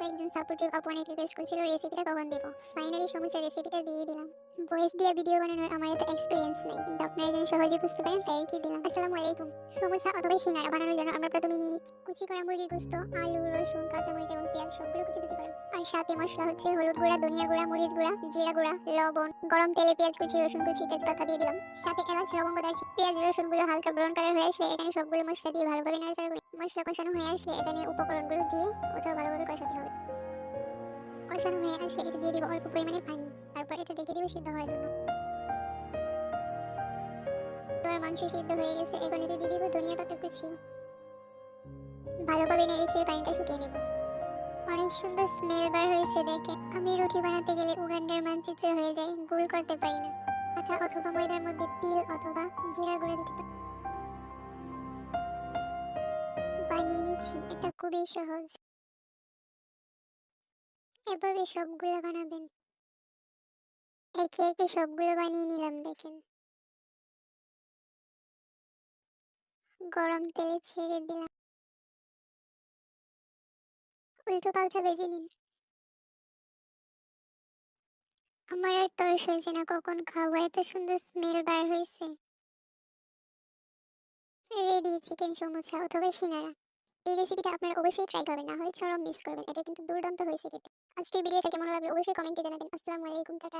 কয়েকজন সাপোর্টিভ আপু রিকোয়েস্ট করছিল রেসিপিটা কখন দেব? ফাইনালি সমস্যা রেসিপিটা দিয়ে দিলাম। ভয়েস দিয়ে ভিডিও বানানোর আমার এত এক্সপিরিয়েন্স নেই, কিন্তু আপনারা যেন সহজে বুঝতে পারেন তাই কি দিলাম। আসসালামু আলাইকুম। সমস্যা অথবা সিঙ্গারা বানানোর জন্য আমরা প্রথমে নিয়ে নিচ্ছি। কুচি করা মুরগির গোস্ত, আলু, রসুন, কাঁচামরিচ এবং পেঁয়াজ, সবগুলো কুচি কুচি করা। আর সাথে মশলা হচ্ছে, হলুদ গুঁড়া, ধনিয়া গুঁড়া, মরিচ গুঁড়া, জিরা গুঁড়া, লবণ, গরম তেলে পেঁয়াজ কুচি, রসুন কুচি, তেজপাতা দিয়ে দিলাম। সাথে এলাচ, লবঙ্গ দারচি পেঁয়াজ রসুনগুলো হালকা ব্রাউন কালার হয়ে আসলে এখানে সবগুলো মশলা দিয়ে ভালোভাবে নাড়াচাড়া করি মশলা কষানো হয়ে আসলে এখানে উপকরণগুলো দিয়ে ওটাও ভালোভাবে কষাতে হবে। কষানো হয়ে আসলে এটা দিয়ে দিব অল্প পরিমাণে পানি, তারপর এটা ডেকে দিব সিদ্ধ হওয়ার জন্য। মাংস সিদ্ধ হয়ে গেছে, এখন এতে দিয়ে দিব ধনিয়া পাতা কুচি। ভালোভাবে নেড়ে ছেড়ে পানিটা শুকিয়ে নেব। অনেক সুন্দর স্মেল বার হয়েছে দেখে। আমি রুটি বানাতে গেলে উগান্ডার মানচিত্র হয়ে যায়, গোল করতে পারি না। আটা অথবা ময়দার মধ্যে তিল অথবা জিরা গুঁড়া দিতে পারি। বানিয়ে নিচ্ছি, এটা খুবই সহজ। এভাবে সবগুলো বানাবেন। একে একে সবগুলো বানিয়ে নিলাম, দেখেন। গরম তেলে ছেড়ে দিলাম। উল্টো পাল্টা বেজে নিন আমার আর তরস হয়েছে না, কখন খাব? এত সুন্দর স্মেল বার হয়েছে। রেডি চিকেন সমুচা অথবা সিঙ্গারা। এই রেসিপিটা আপনারা অবশ্যই ট্রাই করবেন, না হয় চরম মিস করবেন। এটা কিন্তু দুর্দান্ত হয়েছে খেতে। আজকের ভিডিওটা কেমন লাগল অবশ্যই কমেন্টে জানাবেন। আসসালামু আলাইকুম, টাটা।